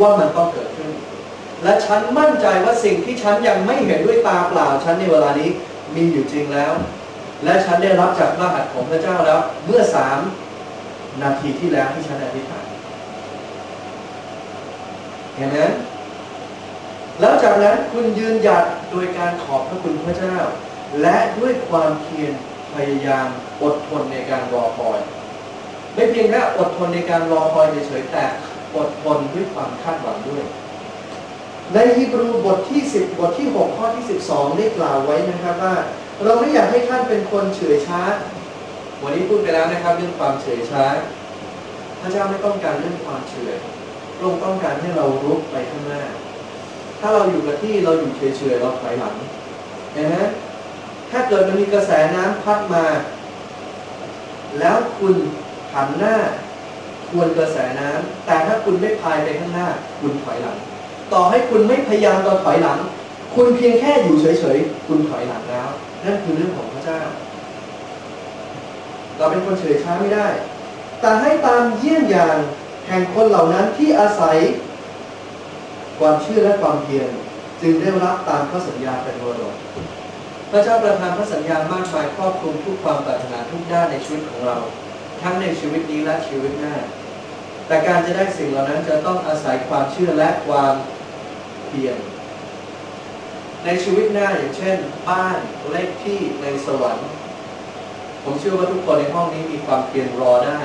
ว่ามันต้องเกิดขึ้น และฉันมั่นใจว่าสิ่งที่ฉันยังไม่เห็นด้วยตาเปล่าฉันในเวลานี้มีอยู่จริงแล้ว และฉันได้รับจากพระหัตถ์ของพระเจ้าแล้ว เมื่อสามนาทีที่แล้วที่ฉันอธิษฐานเห็นไหมแล้วจากนั้นคุณยืนหยัดโดยการขอบพระคุณพระเจ้า และด้วยความเพียรพยายามอดทนในการรอคอย ไม่เพียงแค่อดทนในการรอคอยเฉยๆแต่ อดทนด้วยความคาดหวังด้วย ในฮีบรูบทที่ 10 บทที่ 6 ข้อที่ 12 ได้กล่าวไว้นะครับว่า เราไม่อยากให้ท่านเป็นคนเฉื่อยช้า วันนี้พูดไปแล้วนะครับเรื่องความเฉื่อยช้า พระเจ้าไม่ต้องการเรื่องความเฉื่อยพระองค์ต้องการให้เรารุกไปข้างหน้า ถ้าเราอยู่กับที่เราอยู่เฉยๆเราถอยหลังนไหมถ้าเกิดมันมีกระแสน้ำพัดมา แล้วคุณหันหน้า ทวนกระแสน้ำแต่ถ้าคุณไม่พายไปข้างหน้า คุณถอยหลัง ต่อให้คุณไม่พยายามตอนถอยหลัง คุณเพียงแค่อยู่เฉยๆ คุณถอยหลังแล้ว นั่นคือเรื่องของพระเจ้า เราเป็นคนเฉยช้าไม่ได้ แต่ให้ตามเยี่ยงอย่างแห่งคนเหล่านั้นที่อาศัย ความเชื่อและความเพียรจึงได้รับตามพระสัญญาเป็นวรดกพระเจ้าประทานพระสัญญามากมายครอบคลุมทุกความปรารถนาทุกด้านในชีวิตของเรา ทั้งในชีวิตนี้และชีวิตหน้า แต่การจะได้สิ่งเหล่านั้นจะต้องอาศัยความเชื่อและความเพียรในชีวิตหน้าอย่างเช่น บ้านเลขที่ในสวรรค์ ผมเชื่อว่าทุกคนในห้องนี้มีความเพียรรอได้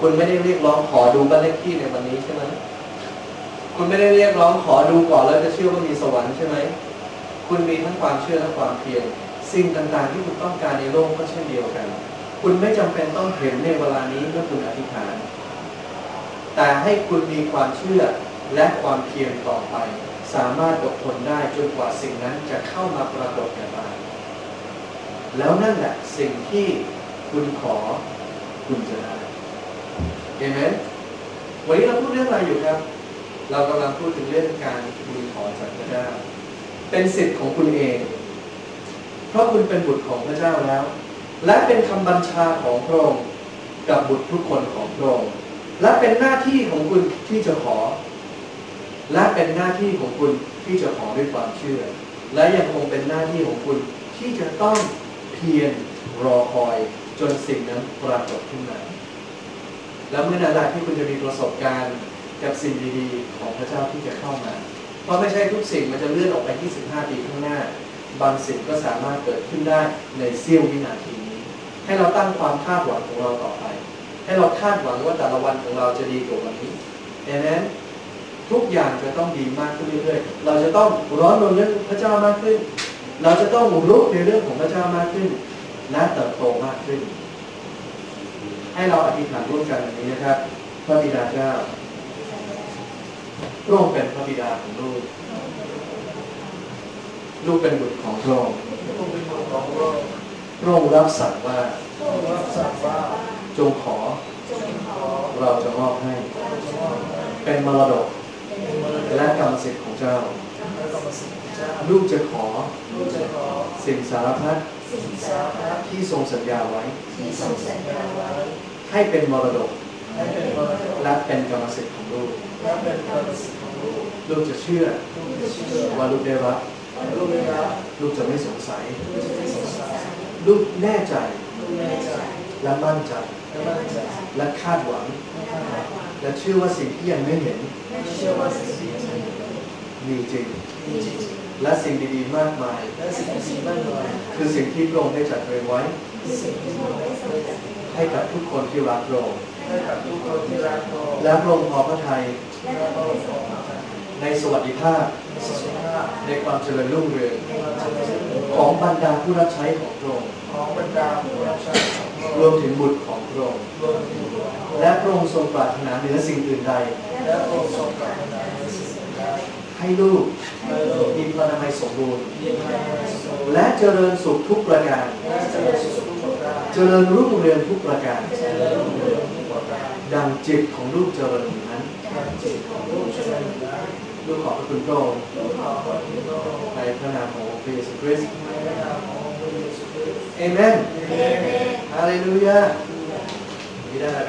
คุณไม่ได้เรียกร้องขอดูบ้านเลขที่ในวันนี้ใช่ไหมคุณไม่ได้เรียกร้องขอดูก่อนแล้วจะเชื่อว่ามีสวรรค์ใช่ไหมคุณมีทั้งความเชื่อและความเพียรสิ่งต่างๆที่คุณต้องการในโลกก็เช่นเดียวกัน คุณไม่จำเป็นต้องเห็นในเวลานี้เมื่อคุณอธิษฐาน แต่ให้คุณมีความเชื่อและความเพียรต่อไป สามารถอดทนได้จนกว่าสิ่งนั้นจะเข้ามาปรากฏแก่ตาแล้วนั่นแหละสิ่งที่คุณขอคุณจะได้เห็นไหมวันนี้เราพูดเรื่องอะไรอยู่ครับ เรากำลังพูดถึงเรื่องการทูลขอจากพระเจ้าเป็นสิทธิ์ของคุณเอง เพราะคุณเป็นบุตรของพระเจ้าแล้ว และเป็นคำบัญชาของพระองค์กับบุตรทุกคนของพระองค์ และเป็นหน้าที่ของคุณที่จะขอ และเป็นหน้าที่ของคุณที่จะขอด้วยความเชื่อ และยังคงเป็นหน้าที่ของคุณที่จะต้องเพียรรอคอยจนสิ่งนั้นปรากฏขึ้นมา แล้วเมื่อนั้นแหละที่คุณจะมีประสบการณ์กับสิ่งดีๆ ของพระเจ้าที่จะเข้ามา เพราะไม่ใช่ทุกสิ่งมันจะเลื่อนออกไป 25 ปีข้างหน้า บางสิ่งก็สามารถเกิดขึ้นได้ในเสี้ยววินาทีนี้ ให้เราตั้งความคาดหวังของเราต่อไป ให้เราคาดหวังว่าแต่ละวันของเราจะดีกว่าวันนี้ดังนั้นทุกอย่างจะต้องดีมากขึ้นเรื่อยๆ เราจะต้องร้อนรนเรื่องพระเจ้ามากขึ้น เราจะต้องรู้ในเรื่องของพระเจ้ามากขึ้นและเติบโตมากขึ้น ให้เราอธิษฐานร่วมกันแบบนี้นะครับ พระบิดาเจ้าพระองค์เป็นพระบิดาของลูก ลูกเป็นบุตรของพระองค์ลูกเป็นบุตรของพระองค์พระองค์รับสั่งว่าพระองค์รับสั่งว่าจงขอจงขอ เราจะมอบให้เราจะมอบให้ เป็นมรดก และกรรมสิทธิ์ของเจ้า ลูกจะขอ สิ่งสารพัดที่ทรงสัญญาไว้ ให้เป็นมรดก และเป็นกรรมสิทธิ์ของลูก ลูกจะเชื่อว่าลูกได้รับลูกจะไม่สงสัย ลูกแน่ใจ และมั่นใจ และมั่นใจและคาดหวัง และเชื่อว่าสิ่งที่ยังไม่เห็นเชื่อว่าสิ่งที่จะมีจริงมีจริง และสิ่งดีๆมากมายและสิ่งที่มากมาย คือสิ่งที่พระองค์ได้จัดเตรียมไว้คือสิ่งที่พระองค์ได้ทรงจัดให้กับทุกคนที่รักพระองค์ให้กับทุกคนที่รักพระองค์และพระองค์พอพระทัยและพระองค์ทรงในสวัสดิภาพมีสุขภาพ ในความเจริญรุ่งเรืองมีความเจริญรุ่งขเรือองงบรรดาผู้รับใช้ของพระองค์ของบรรดาผู้รับใช้ของพระรอวงมค์ถึงบุตรของ พระองค์และพระองค์ทรงปรารถนาเหนือสิ่งอื่นใด และพระองค์ทรงปรารถนาในสิ่งใดให้ลูกมีพลานามัยสมบูรณ์ และเจริญสุขทุกประการ เจริญรุ่งเรืองทุกประการ ดังจิตของลูกเจริญนั้นลูกขอบพระคุณพระองค์ในพระนามของพระเยซูคริสต์ในพระนามของพระเยซูคริสต์เอเมนฮาเลลูยา มีได้อะไ